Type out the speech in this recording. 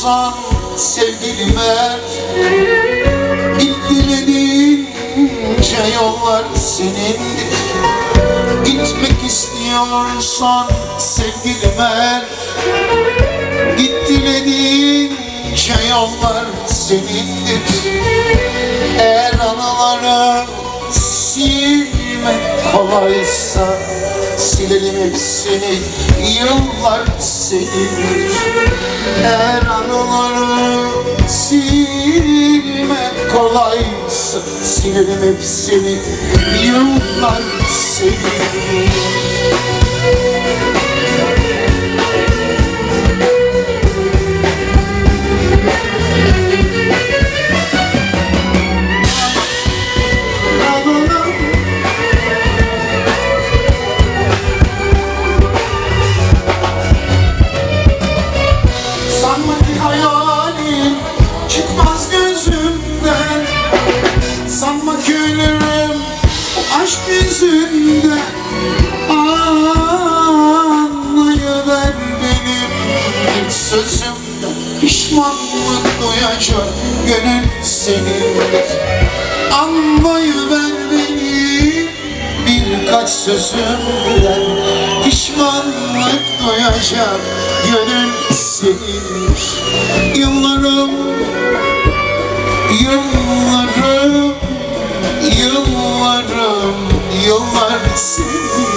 istiyorsan sevgilim ver Git dilediğince yollar senindir Gitmek istiyorsan sevgilim ver Git dilediğince yollar senindir. Eğer anıları silmek kolaysa Silelim hepsini yıllar senindir Eğer anıları silmek kolaysa Silelim hepsini yıllar senindir bir sözümden Pişmanlık duyacak gönül senindir Anlayıver beni birkaç sözümden Pişmanlık duyacak gönül senindir Yıllarım, yıllarım, yıllarım, yıllar senin